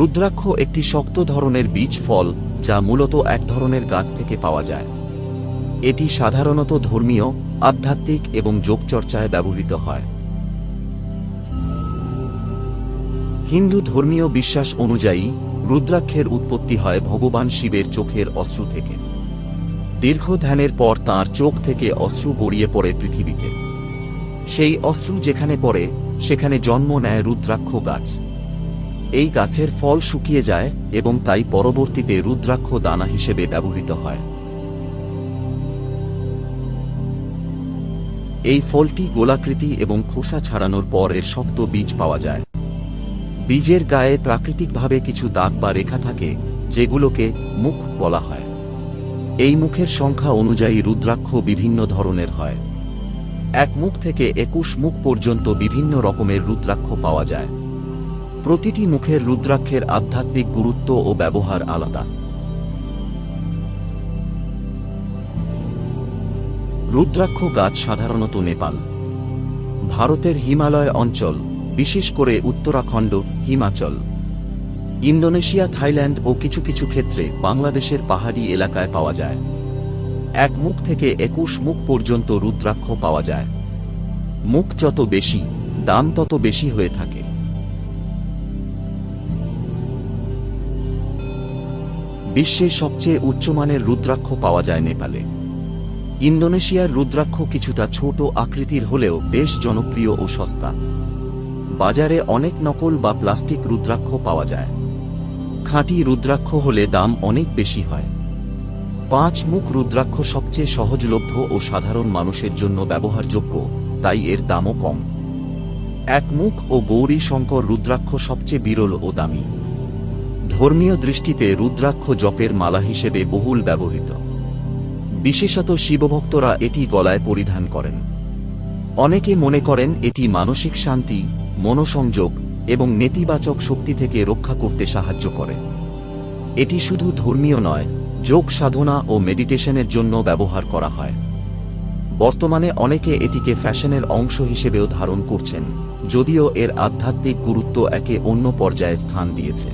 রুদ্রাক্ষ একটি শক্ত ধরনের বীজ ফল, যা মূলত এক ধরনের গাছ থেকে পাওয়া যায়। এটি সাধারণত ধর্মীয়, আধ্যাত্মিক এবং যোগচর্চায় ব্যবহৃত হয়। হিন্দু ধর্মীয় বিশ্বাস অনুযায়ী, রুদ্রাক্ষের উৎপত্তি হয় ভগবান শিবের চোখের অশ্রু থেকে। দীর্ঘ ধ্যানের পর তার চোখ থেকে অশ্রু গড়িয়ে পড়ে পৃথিবীতে। সেই অশ্রু যেখানে পড়ে, সেখানে জন্ম নেয় রুদ্রাক্ষ গাছ। এই গাছের ফল শুকিয়ে যায় এবং তাই পরবর্তীতে রুদ্রাক্ষ দানা হিসেবে ব্যবহৃত হয়। এই ফলটি গোলাকৃতি এবং খোসা ছাড়ানোর পর এর শক্ত বীজ পাওয়া যায়। বীজের গায়ে প্রাকৃতিকভাবে কিছু দাগ বা রেখা থাকে, যেগুলোকে মুখ বলা হয়। এই মুখের সংখ্যা অনুযায়ী রুদ্রাক্ষ বিভিন্ন ধরনের হয়। এক মুখ থেকে একুশ মুখ পর্যন্ত বিভিন্ন রকমের রুদ্রাক্ষ পাওয়া যায়। প্রতিটি মুখের রুদ্রাক্ষের আধ্যাত্মিক গুরুত্ব ও ব্যবহার আলাদা। রুদ্রাক্ষ গাছ সাধারণত নেপাল। ভারতের হিমালয় অঞ্চল, বিশেষ করে উত্তরাখণ্ড, হিমাচল। ইন্দোনেশিয়া, থাইল্যান্ড ও কিছু কিছু ক্ষেত্রে বাংলাদেশের পাহাড়ি এলাকায় পাওয়া যায়। এক মুখ থেকে একুশ মুখ পর্যন্ত রুদ্রাক্ষ পাওয়া যায়। মুখ যত বেশি, দাম তত বেশি হয়ে থাকে। বিশ্বে সবচেয়ে উচ্চমানের রুদ্রাক্ষ পাওয়া যায় নেপালে। ইন্দোনেশিয়ার রুদ্রাক্ষ কিছুটা ছোট আকৃতির হলেও বেশ জনপ্রিয় ও সস্তা। বাজারে অনেক নকল বা প্লাস্টিক রুদ্রাক্ষ পাওয়া যায়। খাঁটি রুদ্রাক্ষ হলে দাম অনেক বেশি হয়। পাঁচ মুখ রুদ্রাক্ষ সবচেয়ে সহজলভ্য ও সাধারণ মানুষের জন্য ব্যবহারযোগ্য, তাই এর দামও কম। এক মুখ ও গৌরী শঙ্কর রুদ্রাক্ষ সবচেয়ে বিরল ও দামি। ধর্মীয় দৃষ্টিতে রুদ্রাক্ষ জপের মালা হিসেবে বহুল ব্যবহৃত। বিশেষত শিবভক্তরা এটি গলায় পরিধান করেন। অনেকে মনে করেন এটি মানসিক শান্তি, মনোসংযোগ এবং নেতিবাচক শক্তি থেকে রক্ষা করতে সাহায্য করে। এটি শুধু ধর্মীয় নয়, যোগ সাধনা ও মেডিটেশনের জন্য ব্যবহার করা হয়। বর্তমানে অনেকে এটিকে ফ্যাশনের অংশ হিসেবেও ধারণ করছেন, যদিও এর আধ্যাত্মিক গুরুত্ব একে অন্য পর্যায়ে স্থান দিয়েছে।